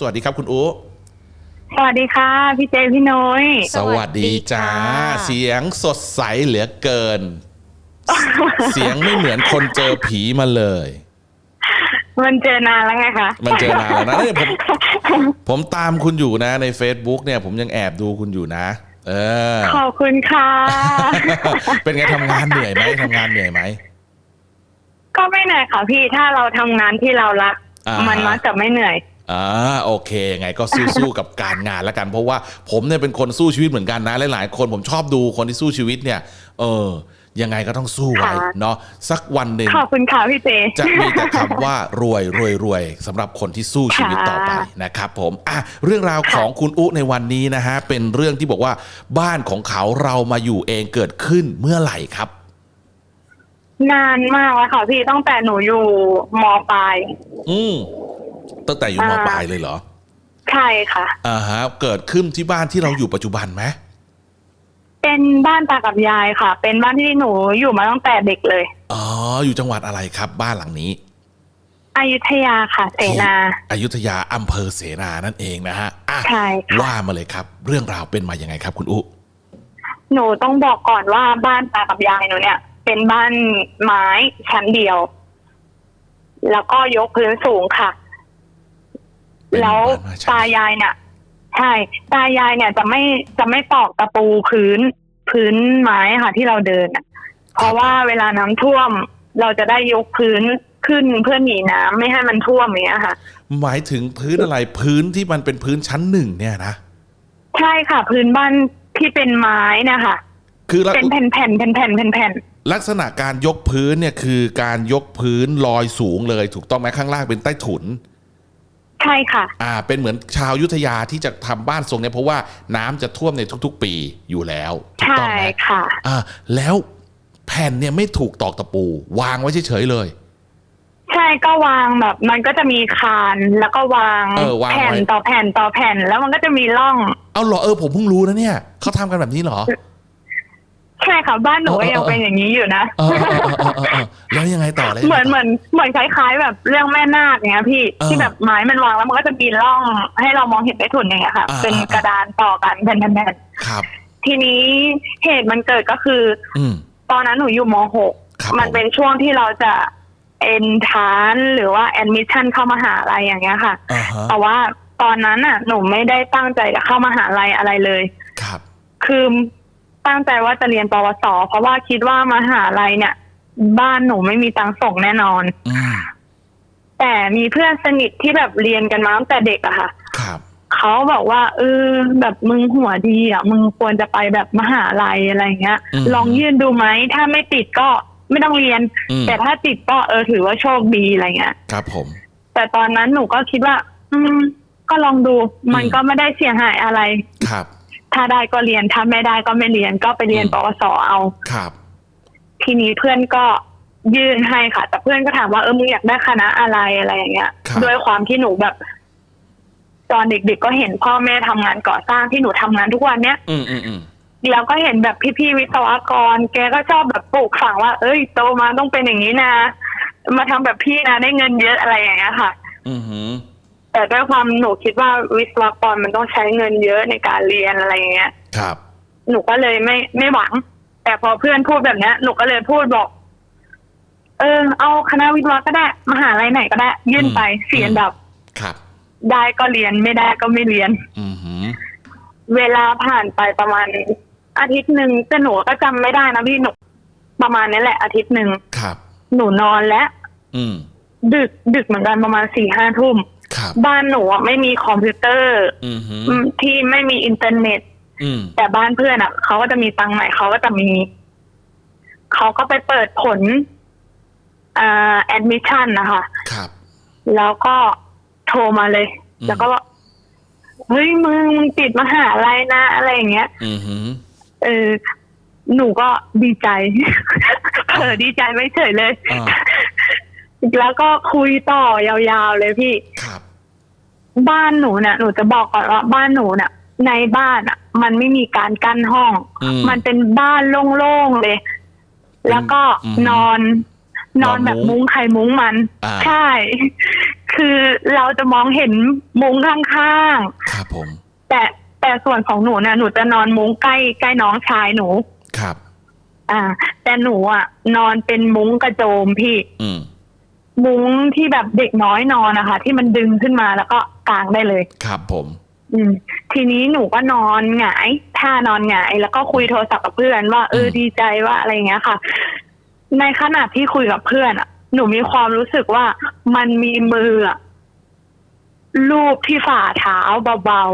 สวัสดีครับคุณอูสวัสดีค่ะ พี่เจพี่น้อย สวัสดีจ้าสวัสดีค่ะเสียงสดใสเหลือเกิน เสียงไม่เหมือนคนเจอผีมาเลย มันเจอนานแล้วไงคะ มันเจอนานแล้วนะเนี่ยผม ผมตามคุณอยู่นะ ใน Facebook เนี่ย ผมยังแอบดูคุณอยู่นะ เออ ขอบคุณค่ะ เป็นไงทำงานเหนื่อยไหมทำงานเหนื่อยไหม ก็ไม่เหนื่อยค่ะพี่ ถ้าเราทำงานที่เรารักอ่ามัมันมักจะไม่เหนื่อย อ่าโอเคไงก็สู้ๆกับการงานแล้วกัน เพราะว่าผมเนี่ยเป็นคนสู้ชีวิตเหมือนกันนะหลายๆคนผมชอบดูคนที่สู้ชีวิตเนี่ย เออ ยังไงก็ต้องสู้ไว้ค่ะเนาะสักวันหนึ่งขอบคุณค่ะพี่เจจะมีแต่คำว่ารวยรวยรวยสำหรับคนที่สู้ชีวิตต่อไปนะครับผมอะเรื่องราวของคุณอุในวันนี้นะฮะเป็นเรื่องที่บอกว่าบ้านของเขาเรามาอยู่เองเกิดขึ้นเมื่อไหร่ครับนานมากแล้วค่ะพี่ตั้งแต่หนูอยู่มปลาย อืม ตั้งแต่อยู่มอ่าปลายเลยเหรอ ใช่ค่ะอ่าฮะ เกิดขึ้นที่บ้านที่เราอยู่ปัจจุบันไหมเป็นบ้านตากับยายค่ะ เป็นบ้านที่หนูอยู่มาตั้งแต่เด็กเลย อ๋อ อยู่จังหวัดอะไรครับ บ้านหลังนี้อยุธยาค่ะ เสนาที่อยุธยาอำเภอเสนานั่นเองนะฮะอะใช่ค่ะว่ามาเลยครับ เรื่องราวเป็นมายังไงครับ คุณอุหนูต้องบอกก่อนว่าบ้านตากับยายหนูเนี่ย เป็นบ้านไม้ชั้นเดียว แล้วก็ยกพื้นสูงค่ะเป็น แล้วบ้านไม้ชั้นตายายเนี่ยใช่ตายายเนี่ยจะไม่จะไม่ตอกตะปูพื้นพื้นไม้ค่ะ ที่เราเดินอะเพราะว่าเวลาน้ำท่วม เราจะได้ยกพื้นขึ้นเพื่อหนีน้ำไม่ให้มันท่วมอย่างเงี้ยค่ะ หมายถึงพื้นอะไรพื้นที่มันเป็นพื้นชั้นหนึ่งเนี่ยนะใช่ค่ะ พื้นบ้านที่เป็นไม้นะคะคือลักเป็นแผ่นแผ่นแผ่นแผ่นแผ่นแผ่นลักษณะการยกพื้นเนี่ยคือการยกพื้นลอยสูงเลย ถูกต้องไหมข้างล่างเป็นใต้ถุนใช่ค่ะ อ่า เป็นเหมือนชาวอยุทธยาที่จะทำบ้านทรงเนี่ยเพราะว่าน้ำจะท่วมในทุก ๆ ปีอยู่แล้วถูกใช่ต้องไหมค่ะ อ่า แล้วแผ่นเนี่ยไม่ถูกตอกตะปู วางไว้เฉยๆเลย ใช่ก็วางแบบ มันก็จะมีคานแล้วก็วางเออวางแผ่นไว้ต่อแผ่นต่อแผ่นแล้วมันก็จะมีร่อง เอาเหรอเออผมเพิ่งรู้นะเนี่ยเขาทำกันแบบนี้เหรอ ใช่ค่ะบ้านหนูเออก็เออยังเออเป็นอย่างนี้อยู่นะเออเออเออเออเออเออแล้วยังไงต่อเลย เหมือนเหมือนเหมือนคล้ายๆ แบบเรื่องแม่นาคอย่างเงี้ยพี่เออที่แบบไม้มันวางแล้วมันก็จะมีร่อง ให้เรามองเห็นได้ถุนอย่างเงี้ยค่ะ อ่าเป็นอ่า กระดานต่อกันแผ่นๆครับ ๆทีนี้เหตุมันเกิดก็คือ อืม ตอนนั้นหนูอยู่ม ครับ .6 มันผมเป็นช่วงที่เราจะเอนทานหรือว่าแอดมิชชั่นเข้ามหาลัยอย่างเงี้ยค่ะ อ่าฮะแต่ว่าตอนนั้นน่ะ หนูไม่ได้ตั้งใจจะเข้ามหาลัยอะไรเลย ครับ คือ ตั้งใจว่าจะเรียนปวส เพราะว่าคิดว่ามหาลัยเนี่ย บ้านหนูไม่มีตังค์ส่งแน่นอน อืมแต่มีเพื่อนสนิทที่แบบเรียนกันมาตั้งแต่เด็กอะค่ะ ครับเขาบอกว่าเออแบบมึงหัวดีอะมึงควรจะไปแบบมหาลัยอะไรเงี้ยอืมลองยื่นดูไหมถ้าไม่ติดก็ไม่ต้องเรียน อืมแต่ถ้าติดก็เออถือว่าโชคดีอะไรเงี้ย ครับผม แต่ตอนนั้นหนูก็คิดว่า อืม ก็ลองดู มันอืม ก็ไม่ได้เสียหายอะไร ครับ ถ้าได้ก็เรียนถ้าไม่ได้ก็ไม่เรียนก็ไปเรียนอืมปวสเอา ครับ ทีนี้เพื่อนก็ยื่นให้ค่ะ แต่เพื่อนก็ถามว่าเออมึงอยากได้คณะอะไรอะไรอย่างเงี้ยครับ ด้วยความที่หนูแบบ ตอนเด็กๆก็เห็นพ่อแม่ทำงานก่อสร้างที่หนูทำงานทุกวันเนี้ย อืมอืมอืมแล้วก็เห็นแบบพี่ๆวิศวกร แกก็ชอบแบบปลูกฝังว่า เอ้ยโตมาต้องเป็นอย่างนี้นะ มาทำแบบพี่นะได้เงินเยอะอะไรอย่างเงี้ยค่ะ อืมหืม แต่ด้วยความหนูคิดว่าวิศวกรมันต้องใช้เงินเยอะในการเรียนอะไรอย่างเงี้ย ครับ หนูก็เลยไม่ไม่หวัง แต่พอเพื่อนพูดแบบเนี้ยหนูก็เลยพูดบอก เออ เอาคณะวิศวะก็ได้มหาลัยไหนก็ได้ ยื่นไปอืมเสียอันดับ ครับ ได้ก็เรียนไม่ได้ก็ไม่เรียน อืมหืมเวลาผ่านไปประมาณ อาทิตย์หนึ่งแต่หนูก็จำไม่ได้นะพี่หนูประมาณนี้แหละ อาทิตย์หนึ่งครับ หนูนอนและอืม ดึกดึกเหมือนกันประมาณสี่ห้าทุ่ม ครับ บ้านหนูอะไม่มีคอมพิวเตอร์ อืมหืมอืมที่ไม่มีอินเทอร์เน็ต อืมแต่บ้านเพื่อนอะเขาก็จะมีตังค์ใหม่เขาก็จะมี เขาก็ไปเปิดผลอ่าแอดมิชชั่นนะคะ ครับ แล้วก็โทรมาเลย อืม แล้วก็บอกเฮ้ยมึงมึงติดมหาลัยนะ อะไรอย่างเงี้ยอืมหืมเออหนูก็ดีใจ เผลอดีใจไม่เฉยเลย อ่าแล้วก็คุยต่อยาวๆเลยพี่ครั บบ้านหนูเนี่ยหนูจะบอกก่อนว่าบ้านหนูเนี่ยในบ้านอะ มันไม่มีการกั้นห้อง อืม มันเป็นบ้านโล่งๆเลย แล้วก็อืมนอนนอนแบบมุ้งใครมุ้งมัน อ่า ใช่ คือเราจะมองเห็นมุ้งข้างครับผม ๆ แต่แต่ส่วนของหนูเนี่ยหนูจะนอนมุ้งใกล้ใกล้น้องชายหนู ครับ อ่า แต่หนูอะ นอนเป็นมุ้งกระโจมพี่ อืม มุ้งที่แบบเด็กน้อยนอนนะคะ ที่มันดึงขึ้นมาแล้วก็ กางได้เลย ครับผม อืม ทีนี้หนูก็นอนหงายท่านอนหงาย แล้วก็คุยโทรศัพท์กับเพื่อนว่าเออดีใจว่าอะไรอย่างเงี้ยค่ะ ในขณะที่คุยกับเพื่อนอะหนูมีความรู้สึกว่ามันมีมืออะลูบที่ฝ่าเท้าเบา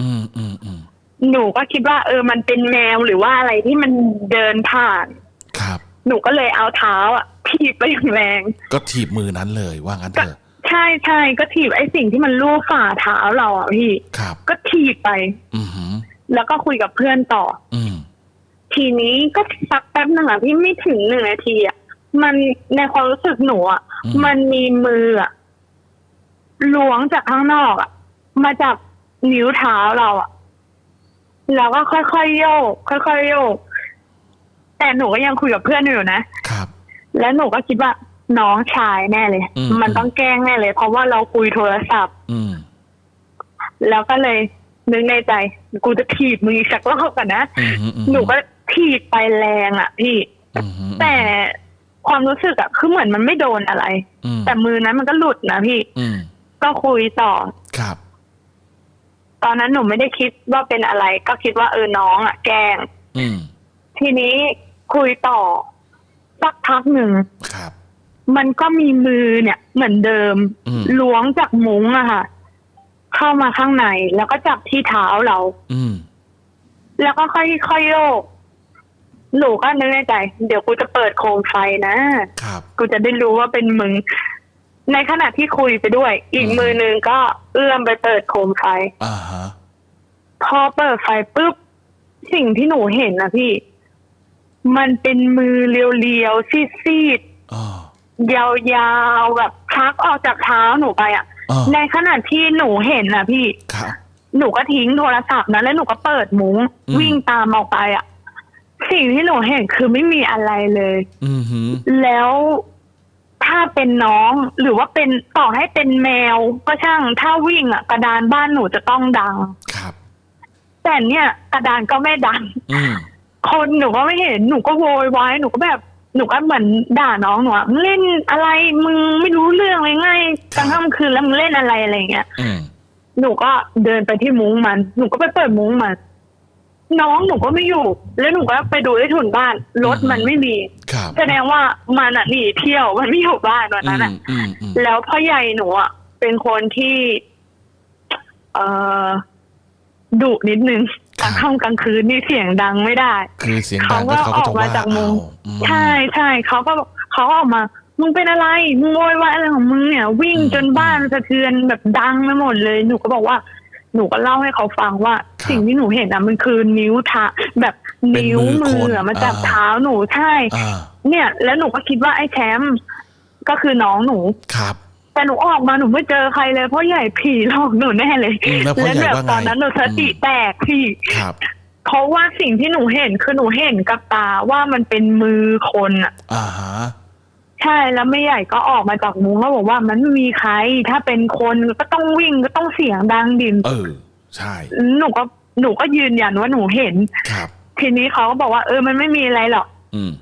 อืมอืมอืมๆหนูก็คิดว่า เออ มันเป็นแมวหรือว่าอะไรที่มันเดินผ่าน ครับ หนูก็เลยเอาเท้าอะถีบไปอย่างแรง ก็ถีบมือนั้นเลยว่างั้นเถอะใช่ใช่ก็ถีบไอ้สิ่งที่มันลูบฝ่าเท้าเราอะพี่ ครับ ก็ถีบไป อือหือแล้วก็คุยกับเพื่อนต่อ อืมทีนี้ก็สักแป๊บหนึ่งอะพี่ไม่ถึงหนึ่งนาทีอะมันในความรู้สึกหนูอะอืมมันมีมืออะล้วงจากข้างนอกอะมาจับนิ้วเท้าเราอะแล้วก็ค่อยๆโยกค่อยๆโยกแต่หนูก็ยังคุยกับเพื่อนอยู่นะครับ แล้วหนูก็คิดว่า น้องชายแน่เลย อืม มันต้องแกล้งแน่เลย เพราะว่าเราคุยโทรศัพท์ อืม แล้วก็เลยนึกในใจ กูจะถีบมืออีกสักรอบกันนะ อืมอืมอืมหนูก็ถีบไปแรงอะ พี่ อืมอืมแต่ความรู้สึกอะคือเหมือนมันไม่โดนอะไร อืมแต่มือนั้นมันก็หลุดนะพี่ อืมก็คุยต่อ ครับ ตอนนั้นหนูไม่ได้คิดว่าเป็นอะไร ก็คิดว่าเออน้องอะแกล้ง อืมทีนี้คุยต่อสักพักหนึ่ง ครับ มันก็มีมือเนี่ย เหมือนเดิมอืม ล้วงจากมุ้งอะค่ะ เข้ามาข้างใน แล้วก็จับที่เท้าเรา อืม แล้วก็ค่อยๆโยก หนูก็นึกในใจ เดี๋ยวกูจะเปิดโคมไฟนะ ครับ กูจะได้รู้ว่าเป็นมึง ในขณะที่คุยไปด้วย อีกอืม มือหนึงก็เอื้อมไปเปิดโคมไฟ อ่าฮะ พอเปิดไฟปุ๊บ สิ่งที่หนูเห็นนะพี่ มันเป็นมือเรียวๆซีดอ๋อๆ ยาวๆแบบชักออกจากเท้าหนูไปอะอ๋อในขณะที่หนูเห็นนะพี่ ครับ หนูก็ทิ้งโทรศัพท์นะแล้วหนูก็เปิดมุ้งอืม วิ่งตามออกไปอะ สิ่งที่หนูเห็นคือไม่มีอะไรเลย อือหือแล้วถ้าเป็นน้องหรือว่าเป็นต่อให้เป็นแมวก็ช่างถ้าวิ่งอะกระดานบ้านหนูจะต้องดัง ครับ แต่เนี่ยกระดานก็ไม่ดัง อืมคนหนูก็ไม่เห็นหนูก็โวยวายหนูก็แบบ หนูก็เหมือนด่าน้องหนูอะมึงเล่นอะไรมึงไม่รู้เรื่องเลยไงกลางค่ำคืนแล้วมึงเล่นอะไรอะไรอย่างเงี้ย อืมหนูก็เดินไปที่มุ้งมัน หนูก็ไปเปิดมุ้งมัน น้องหนูก็ไม่อยู่ แล้วหนูก็ไปดูที่ถุนบ้าน รถมันไม่มี ครับแสดงว่ามันอะหนีเที่ยวมันไม่อยู่บ้านวันอืนั้นมอะ อืมอืมแล้วพ่อใหญ่หนูอะเป็นคนที่ เอ่อดุนิดนึง กลางค่ำกลางคืนนี่เสียงดังไม่ได้ คือเสียงดังก็เขาเขาก็ก็จะออกมาว่าจากมุเอามอืม ใช่ใช่เขาก็บอกเขาก็ออกมา มึงเป็นอะไรมึงโวยวายอะไรของมึงเนี่ย วิ่งอืมจนบ้านสะเทือนแบบดังไปหมดเลยหนูก็บอกว่า หนูก็เล่าให้เขาฟังว่า ครับสิ่งที่หนูเห็นอะมันคือนิ้วเท้าแบบเป็นนิ้วมือมืคนออะมาจับอ่า เท้าหนูใช่ อ่าเนี่ย แล้วหนูก็คิดว่าไอ้แชมป์ก็คือน้องหนู ครับ แต่หนูออกมาหนูไม่เจอใครเลยเพราะใหญ่ผีหลอกหนูแน่เลยอืมแล้วพ่อใหญ่แบบว่าไงตอนนั้นหนูสติแตกพี่ ครับ เพราะว่าสิ่งที่หนูเห็นคือหนูเห็นกับตาว่ามันเป็นมือคนอะ อ่าฮะใช่แล้วแม่ใหญ่ก็ออกมาจากมุ้งแล้วบอกว่ามันไม่มีใคร ถ้าเป็นคนก็ต้องวิ่งก็ต้องเสียงดังดินเออ ใช่หนูก็หนูก็ยืนยันว่าหนูเห็น ครับ ทีนี้เขาก็บอกว่าเออมันไม่มีอะไรหรอกอืม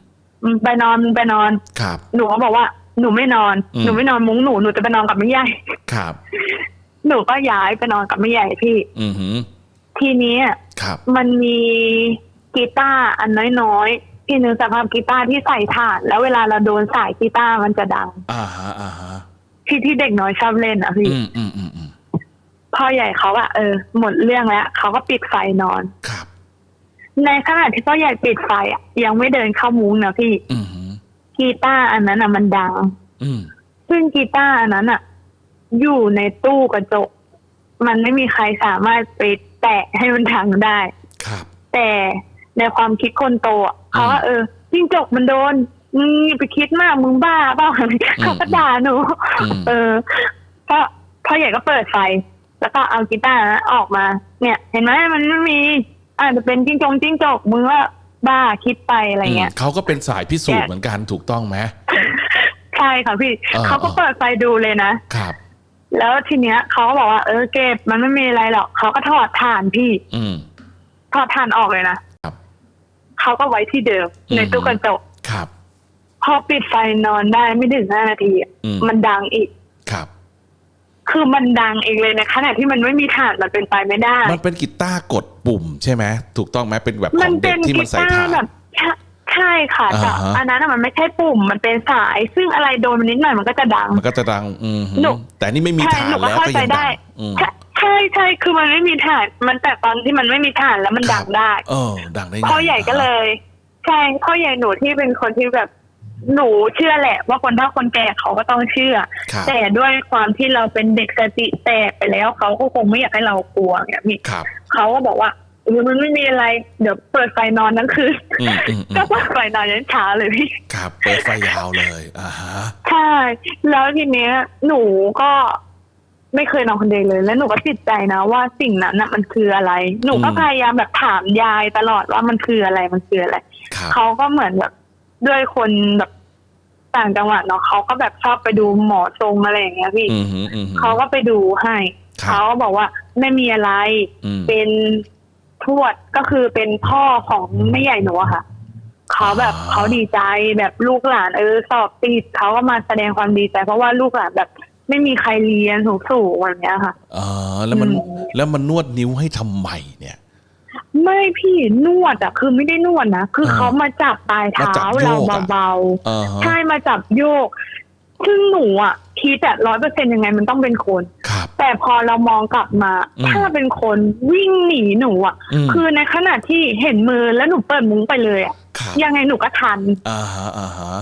อืมไปนอนมึงไปนอน ครับ หนูก็บอกว่า หนูไม่นอน อืม หนูไม่นอนมุ้งหนูหนูจะไปนอนกับแม่ใหญ่ ครับ หนูก็ย้ายไปนอนกับแม่ใหญ่พี่ อือหือ ทีนี้อะครับ มันมีกีตาร์อันน้อยๆพี่นึกสภาพกีตาร์ที่ใส่ถ่าน แล้วเวลาเราโดนสายกีตาร์มันจะดัง อ่าฮะอ่าฮะที่ที่เด็กน้อยชอบเล่นอะพี่ อืมอืมอืมอืมพ่อใหญ่เขาอะเออหมดเรื่องแล้วเขาก็ปิดไฟนอน ครับ ในขณะที่พ่อใหญ่ปิดไฟอะยังไม่เดินเข้ามุ้งนะพี่ อือหือ กีตาร์อันนั้นอะมันดัง อืม ซึ่งกีตาร์อันนั้นอะอยู่ในตู้กระจก มันไม่มีใครสามารถไปแตะให้มันดังได้ ครับ แต่ในความคิดคนโตอะเขาว่าเออจิ้งจกมันโดนมึงอย่าไปคิดมากมึงบ้าเปล่าเขาก็ด่าหนู อืม เออก็พ่อใหญ่ก็เปิดไฟ แล้วก็เอากีตาร์นั้นออกมา เนี่ย เห็นไหมมันไม่มีอาจจะเป็นจิ้งจงจิ้งจกมึงว่า บ้าคิดไปอะไรเงี้ยมเขาก็เป็นสายพิสูจน์แกะเหมือนกันถูกต้องไหมใช่ช่ค่ะพี่อ่าเขาก็เปิดไฟดูเลยนะครับ แล้วทีเนี้ยเขาก็บอกว่าเออเก็บมันไม่มีอะไรหรอกเขาก็ถอดถ่านพี่ อืมถอดถ่านออกเลยนะครับเขาก็ไว้ที่เดิมอืมในตู้กระจกครับ พอปิดไฟนอนได้ไม่ถึงห้านาทีอะอืมมันดังอีก ครับคือมันดังเองเลยในขณะที่มันไม่มีถ่านมันเป็นไปไม่ได้ มันเป็นกีตาร์กดปุ่มใช่ไหมถูกต้องไหมเป็นแบบขมัอนงเป็เด็กนที่กีมันใส่ตาถ่านร์แบบใช่ใช่ค่ะแต่อ่าฮะ อันนั้นอะมันไม่ใช่ปุ่มมันเป็นสาย ซึ่งอะไรโดนมันนิดหน่อยมันก็จะดัง มันก็จะดังอืมหนู แต่นี่ไม่มีใช่ถ่านหนูก็แล้วเข้าก็ใจยังได้ดังอืม ใช่ใช่ใช่คือมันไม่มีถ่านมันแต่ตอนที่มันไม่มีถ่านแล้วมันดังได้ เออดังได้ไงพ่อใหญ่ก็เลย ใช่พ่อใหญ่หนูที่เป็นคนที่แบบ หนูเชื่อแหละ ว่าคนเฒ่าคนแก่เขาก็ต้องเชื่อ ครับแต่ด้วยความที่เราเป็นเด็กสติแตกไปแล้วเขาก็คงไม่อยากให้เรากลัวเนี่ยพี่ครับเขาก็บอกว่าเออมันไม่มีอะไรเดี๋ยวเปิดไฟนอนทั้งคืนอืมอืมอืก็มเปิดไฟนอนยันเช้าเลยพี่ ครับเปิดไฟยาวเลยอ่าฮะใช่ แล้วทีเนี้ย หนูก็ไม่เคยนอนคนเดียวเลย แล้วหนูก็ติดใจนะว่าสิ่งนั้นน่ะมันคืออะไร หนูก็พยายามแบบถามยายตลอดว่ามันคืออะไรมันคืออะไร ครับ เขาก็เหมือนแบบ ด้วยคนแบบต่างจังหวัดเนาะเขาก็แบบชอบไปดูหมอทรงอะไรอย่างเงี้ยพี่อืมฮึอืมฮึ เขาก็ไปดูให้ครับเขาก็บอกว่าไม่มีอะไร อืม เป็นทวดก็คือเป็นพ่อของแม่ใหญ่หนูอะค่ะเขาแบบอ่า เขาดีใจแบบลูกหลานเออสอบติดเขาก็มาแสดงความดีใจ เพราะว่าลูกหลานแบบ ไม่มีใครเรียนสูงสูงๆอย่างเงี้ยค่ะเออแล้วมันอืม แล้วมันนวดนิ้วให้ทำไมเนี่ย ไม่พี่นวดอะคือไม่ได้นวดนะคืออ่าเขามาจับปลายเท้ามาจับโยเรากอะเบาเออๆฮะใช่มาจับโยก ซึ่งหนูอะคิดแต่ร้อยเปอร์เซ็นยังไงมันต้องเป็นคนครับแต่พอเรามองกลับมาอืมถ้าเป็นคนวิ่งหนีหนูอะอืมคือในขณะที่เห็นมือแล้วหนูเปิดมุ้งไปเลยอะครับยังไงหนูก็ทันอ่าฮะอ่าฮะ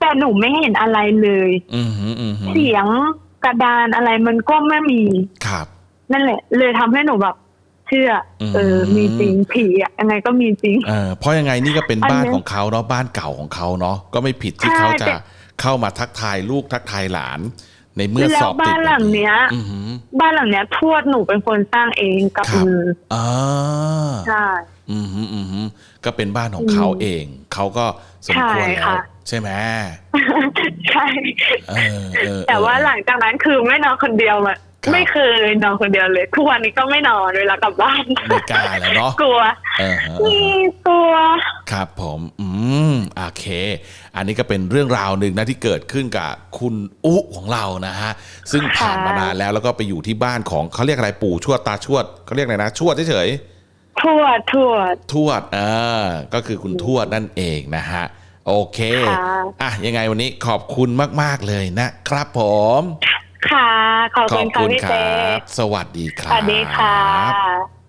แต่หนูไม่เห็นอะไรเลยอืมฮึอืมฮึเสียงกระดานอะไรมันก็ไม่มีครับ นั่นแหละ เลยทำให้หนูแบบ เชื่ออมเออ มีจริงผีอะยังไงก็มีจริง เออเพราะยังไงนี่ก็เป็นอันบ้านเนี้ยของเขาเนาะบ้านเก่าของเขาเนาะก็ไม่ผิดที่ใช่เขาจะแต่เข้ามาทักทายลูกทักทายหลาน ในเมื่อแล้สวอบติดบ้านหลังเนี้ยอือหือ บ้านหลังเนี้ยทวดหนูเป็นคนสร้างเองกับครับ มืออ่าใช่ อืมฮึอืมฮึก็เป็นบ้านของเขาเอง เขาก็สมควรใช่แล้วค่ะ ใช่ไหมใช่ เออเออแต่ว่าเออหลังจากนั้นคือไม่นอนคนเดียวอะ ครับไม่เคยนอนคนเดียวเลย ทุกวันนี้ก็ไม่นอนเวลากลับบ้าน ไม่กล้าแล้วเนาะกลัวเออฮะ มีตัว ครับผมอืมโอเค อันนี้ก็เป็นเรื่องราวหนึ่งนะที่เกิดขึ้นกับคุณอุของเรานะฮะ ซึ่งผ่านมานานแล้วแล้วก็ไปอยู่ที่บ้านของเขาเรียกอะไรปู่ชวดตาชวดเขาเรียกอะไรนะ ชวดเฉยทวดทวด ๆทวดเออก็คือคุณทวดนั่นเองนะฮะ โอเค ค่ะ อะยังไงวันนี้ขอบคุณมาก ๆ เลยนะครับผม ค่ะ ขอบขคุอบณค่ะคุณพี่คเจรับ สวัสดีคสรับวัสดีค่ะ